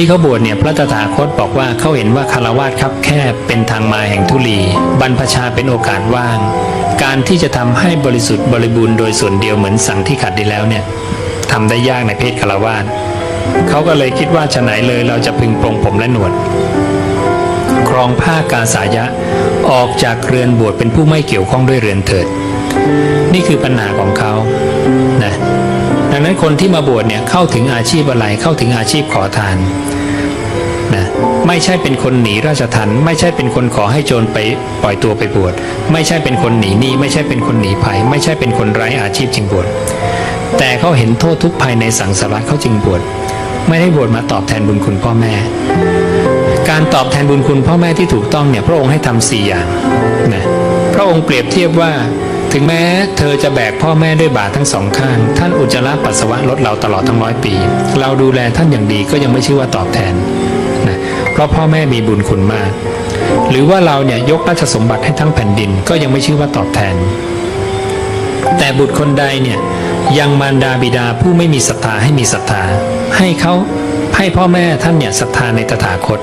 ที่เขาบวชเนี่ยพระตถาคตบอกว่าเขาเห็นว่าคารวาสคับแคบเป็นทางมาแห่งทุลี บรรพชาเป็นโอกาสว่าง การที่จะทำให้บริสุทธิ์บริบูรณ์โดยส่วนเดียวเหมือนสั่งที่ขัดดีแล้วเนี่ยทำได้ยากในเพศคารวาสเขาก็เลยคิดว่าฉะไหนเลยเราจะพึงปรงผมและหนวดครองผ้ากาสายะออกจากเรือนบวชเป็นผู้ไม่เกี่ยวข้องด้วยเรือนเถิด นี่คือปัญหาของเขา ดังนั้นคนที่มาบวชเนี่ยเข้าถึงอาชีพอะไรเข้าถึงอาชีพขอทานนะไม่ใช่เป็นคนหนีราชทันไม่ใช่เป็นคนขอให้โจรไปปล่อยตัวไปบวชไม่ใช่เป็นคนหนีหนี้ไม่ใช่เป็นคนหนีภัย ไม่ใช่เป็นคนไร้อาชีพจึงบวชแต่เขาเห็นโทษทุกภัยในสังสารวัฏเขาจึงบวชไม่ได้บวชมาตอบแทนบุญคุณพ่อแม่ การตอบแทนบุญคุณพ่อแม่ที่ถูกต้องเนี่ยพระองค์ให้ทำสี่อย่างนะพระองค์เปรียบเทียบว่า ถึงแม้เธอจะแบกพ่อแม่ด้วยบาททั้งสองข้าง ท่านอุจจาระปัสสาวะลดเราตลอดทั้งร้อยปี เราดูแลท่านอย่างดีก็ยังไม่ชื่อว่าตอบแทนนะเพราะพ่อแม่มีบุญคุณมาก หรือว่าเราเนี่ยยกราชสมบัติให้ทั้งแผ่นดินก็ยังไม่ชื่อว่าตอบแทน แต่บุตรคนใดเนี่ยยังมารดาบิดาผู้ไม่มีศรัทธาให้มีศรัทธา ให้เขาให้พ่อแม่ท่านเนี่ยศรัทธาในตถาคต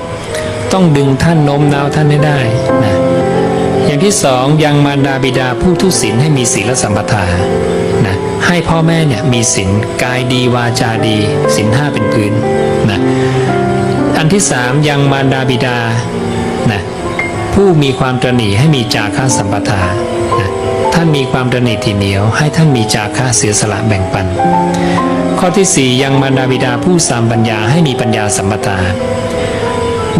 ต้องดึงท่านโน้มน้าวท่านให้ได้นะ ที่สองยังมารดาบิดาผู้ทุศีลให้มีศีลสัมปทานะให้พ่อแม่เนี่ยมีศีลกายดีวาจาดีศีลห้าเป็นพื้นนะอันที่สามยังมารดาบิดานะผู้มีความตรหนีให้มีจาค่าสัมปทานะท่านมีความตรหนีที่เหนียว ให้ท่านมีจาค่าเสียสละแบ่งปัน ข้อที่สี่ยังมารดาบิดาผู้สามปัญญาให้มีปัญญาสัมปทา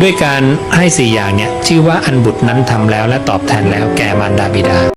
ด้วยการให้สี่อย่างเนี่ยชื่อว่าอันบุตรนั้นทำแล้วและตอบแทนแล้วแก่มารดาบิดา